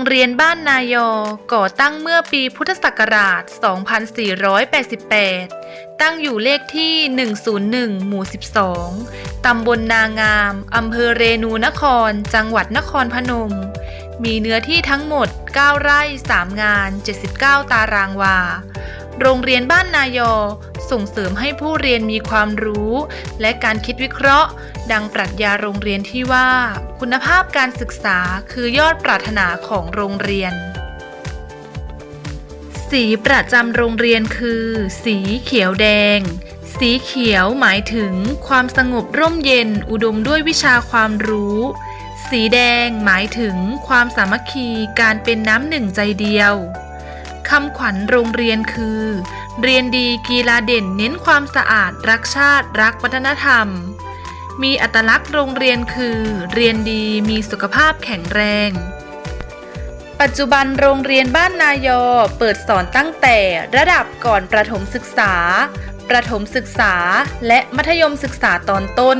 รงเรียนบ้านนายอ ก่อตั้งเมื่อปีพุทธศักราช 2488 ตั้งอยู่เลขที่ 101 หมู่ 12 ตำบลนางาม อำเภอเรนูนคร จังหวัดนครพนม มีเนื้อที่ทั้งหมด 9 ไร่ 3 งาน 79 ตารางวา โรงเรียนบ้านนายอ ส่งเสริมให้ผู้เรียนมีความรู้ และการคิดวิเคราะห์ ดังปรัชญาโรงเรียนที่ว่า คุณภาพการศึกษาคือยอดปรารถนาของโรงเรียน สีประจำโรงเรียนคือ สีเขียวแดงสีเขียวหมายถึงความสงบร่มเย็นอุดมด้วยวิชาความรู้ สีแดงหมายถึงความสามัคคีการเป็นน้ำหนึ่งใจเดียว คำขวัญโรงเรียนคือ เรียนดีกีฬาเด่นเน้นความสะอาด รักชาติ รักวัฒนธรรม มีอัตลักษณ์โรงเรียนคือ เรียนดีมีสุขภาพแข็งแรง ปัจจุบันโรงเรียนบ้านนายอเปิดสอนตั้งแต่ระดับก่อนประถมศึกษา ประถมศึกษา และมัธยมศึกษาตอนต้น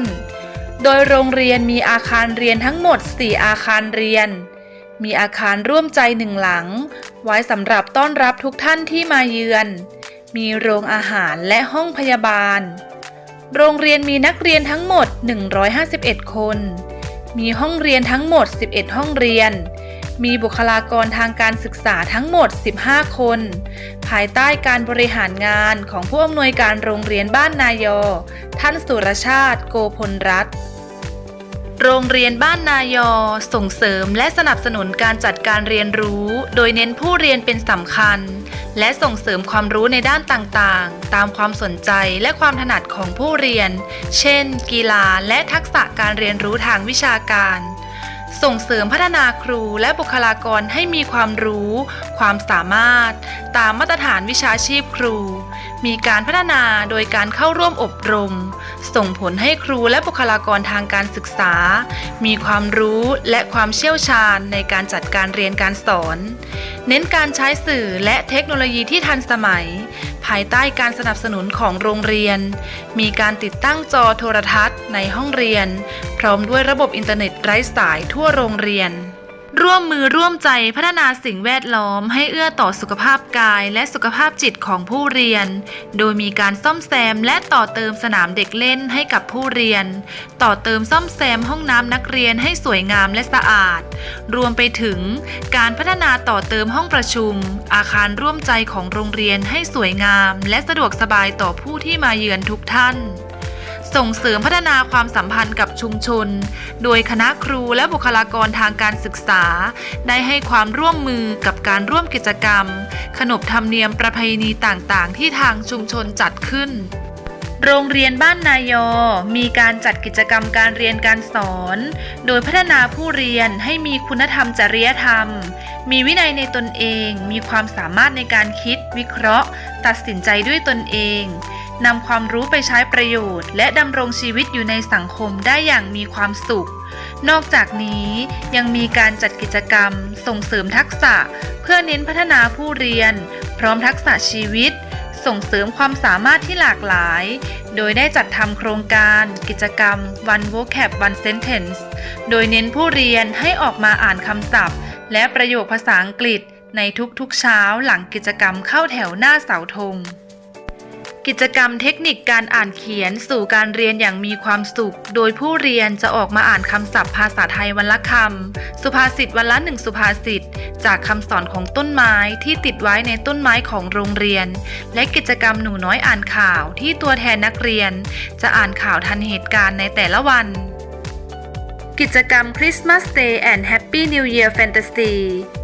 โดยโรงเรียนมีอาคารเรียนทั้งหมด 4 อาคารเรียนมีอาคารร่วมใจหนึ่งหลัง ไว้สำหรับต้อนรับทุกท่านที่มาเยือน มีโรงอาหารและห้องพยาบาล โรงเรียนมีนักเรียนทั้งหมด 151 คน มีห้องเรียนทั้งหมด 11 ห้องเรียน มีบุคลากรทางการศึกษาทั้งหมด 15 คน ภายใต้การบริหารงานของผู้อำนวยการโรงเรียนบ้านนายอ ท่านสุรชาติ โกพลรัตน์โรงเรียนบ้านนายอ ส่งเสริมและสนับสนุนการจัดการเรียนรู้ โดยเน้นผู้เรียนเป็นสำคัญ และส่งเสริมความรู้ในด้านต่างๆ ตามความสนใจและความถนัดของผู้เรียน เช่น กีฬาและทักษะการเรียนรู้ทางวิชาการ ส่งเสริมพัฒนาครูและบุคลากรให้มีความรู้ ความสามารถ ตามมาตรฐานวิชาชีพครู มีการพัฒนาโดยการเข้าร่วมอบรม ส่งผลให้ครูและบุคลากรทางการศึกษา มีความรู้และความเชี่ยวชาญในการจัดการเรียนการสอน เน้นการใช้สื่อและเทคโนโลยีที่ทันสมัย ภายใต้การสนับสนุนของโรงเรียน มีการติดตั้งจอโทรทัศน์ในห้องเรียน พร้อมด้วยระบบอินเทอร์เน็ตไร้สายทั่วโรงเรียน ร่วมมือร่วมใจพัฒนาสิ่งแวดล้อมให้เอื้อต่อสุขภาพกายและสุขภาพจิตของผู้เรียน โดยมีการซ่อมแซมและต่อเติมสนามเด็กเล่นให้กับผู้เรียน ต่อเติมซ่อมแซมห้องน้ำนักเรียนให้สวยงามและสะอาด รวมไปถึงการพัฒนาต่อเติมห้องประชุม อาคารร่วมใจของโรงเรียนให้สวยงาม และสะดวกสบายต่อผู้ที่มาเยือนทุกท่าน ส่งเสริมพัฒนาความสัมพันธ์กับชุมชน โดยคณะครูและบุคลากรทางการศึกษา ได้ให้ความร่วมมือกับการร่วมกิจกรรม ขนบธรรมเนียมประเพณีต่างๆ ที่ทางชุมชนจัดขึ้นโรงเรียนบ้านนายอ มีการจัดกิจกรรมการเรียนการสอน โดยพัฒนาผู้เรียนให้มีคุณธรรมจริยธรรม มีวินัยในตนเอง มีความสามารถในการคิด วิเคราะห์ ตัดสินใจด้วยตนเอง นำความรู้ไปใช้ประโยชน์ และดำรงชีวิตอยู่ในสังคมได้อย่างมีความสุข นอกจากนี้ยังมีการจัดกิจกรรม ส่งเสริมทักษะ เพื่อเน้นพัฒนาผู้เรียน พร้อมทักษะชีวิต ส่งเสริมความสามารถที่หลากหลาย โดยได้จัดทำโครงการ กิจกรรม One Vocab One Sentence โดยเน้นผู้เรียนให้ออกมาอ่านคำศัพท์ และประโยคภาษาอังกฤษในทุกๆเช้าหลังกิจกรรมเข้าแถวหน้าเสาธง กิจกรรมเทคนิคการอ่านเขียนสู่การเรียนอย่างมีความสุข โดยผู้เรียนจะออกมาอ่านคำศัพท์ภาษาไทยวันละคำ สุภาษิตวันละหนึ่งสุภาษิต จากคำสอนของต้นไม้ที่ติดไว้ในต้นไม้ของโรงเรียน และกิจกรรมหนูน้อยอ่านข่าวที่ตัวแทนนักเรียน จะอ่านข่าวทันเหตุการณ์ในแต่ละวัน กิจกรรม Christmas Day and Happy New Year Fantasy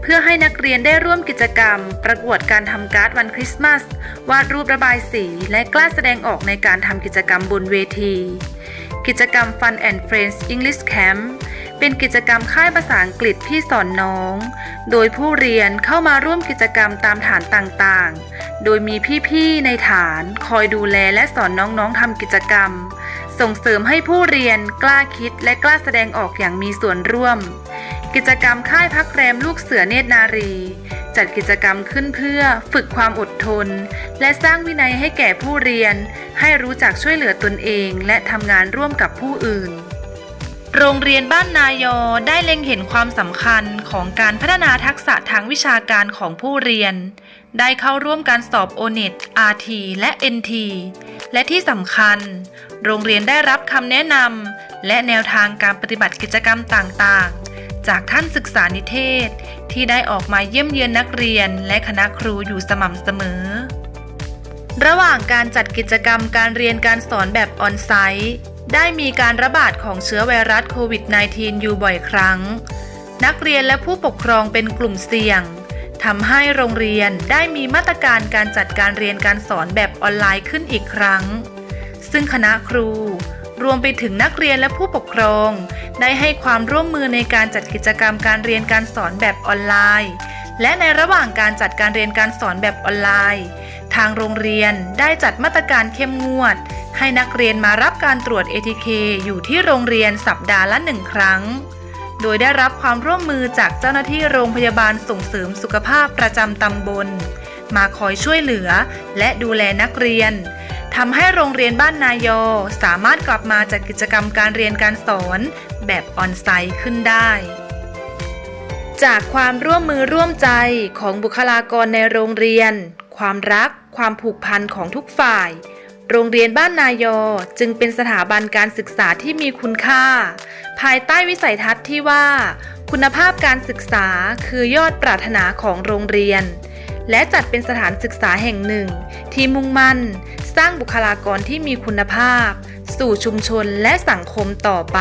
เพื่อให้นักเรียนได้ร่วมกิจกรรม ประกวดการทำการ์ดวันคริสต์มาสวาดรูประบายสี และกล้าแสดงออกในการทำกิจกรรมบนเวที กิจกรรม Fun and Friends English Camp เป็นกิจกรรมค่ายภาษาอังกฤษพี่สอนน้อง โดยผู้เรียนเข้ามาร่วมกิจกรรมตามฐานต่างๆ โดยมีพี่ๆในฐานคอยดูแลและสอนน้องๆทำกิจกรรม ส่งเสริมให้ผู้เรียนกล้าคิดและกล้าแสดงออกอย่างมีส่วนร่วม กิจกรรมค่ายพักแรมลูกเสือเนตรนารี จัดกิจกรรมขึ้นเพื่อฝึกความอดทน และสร้างวินัยให้แก่ผู้เรียน ให้รู้จักช่วยเหลือตนเอง และทำงานร่วมกับผู้อื่น โรงเรียนบ้านนายอได้เล็งเห็นความสำคัญของการพัฒนาทักษะทางวิชาการของผู้เรียน ได้เข้าร่วมการสอบ o n e t RT และ NT และที่สำคัญ โรงเรียนได้รับคำแนะนำและแนวทางการปฏิบัติกิจกรรมต่างๆ จากท่านศึกษานิเทศ ที่ได้ออกมาเยี่ยมเยือนนักเรียนและคณะครูอยู่สม่ำเสมอ ระหว่างการจัดกิจกรรมการเรียนการสอนแบบออนไซต์ได้มีการระบาดของเชื้อไวรัสโควิด -19 อยู่บ่อยครั้ง นักเรียนและผู้ปกครองเป็นกลุ่มเสี่ยงทำให้โรงเรียนได้มีมาตรการการจัดการเรียนการสอนแบบออนไลน์ขึ้นอีกครั้ง ซึ่งคณะครู รวมไปถึงนักเรียนและผู้ปกครอง ได้ให้ความร่วมมือในการจัดกิจกรรมการเรียนการสอนแบบออนไลน์ และในระหว่างการจัดการเรียนการสอนแบบออนไลน์ ทางโรงเรียนได้จัดมาตรการเข้มงวด ให้นักเรียนมารับการตรวจ ATK อยู่ที่โรงเรียนสัปดาห์ละหนึ่งครั้งโดยได้รับความร่วมมือจากเจ้าหน้าที่โรงพยาบาลส่งเสริมสุขภาพประจำตำบล มาคอยช่วยเหลือและดูแลนักเรียน ทำให้โรงเรียนบ้านนายอสามารถกลับมาจัดกิจกรรมการเรียนการสอนแบบออนไซต์ขึ้นได้ จากความร่วมมือร่วมใจของบุคลากรในโรงเรียน ความรัก ความผูกพันของทุกฝ่าย โรงเรียนบ้านนายอจึงเป็นสถาบันการศึกษาที่มีคุณค่า ภายใต้วิสัยทัศน์ที่ว่า คุณภาพการศึกษาคือยอดปรารถนาของโรงเรียนและจัดเป็นสถานศึกษาแห่งหนึ่ง ที่มุ่งมั่น สร้างบุคลากรที่มีคุณภาพ สู่ชุมชนและสังคมต่อไป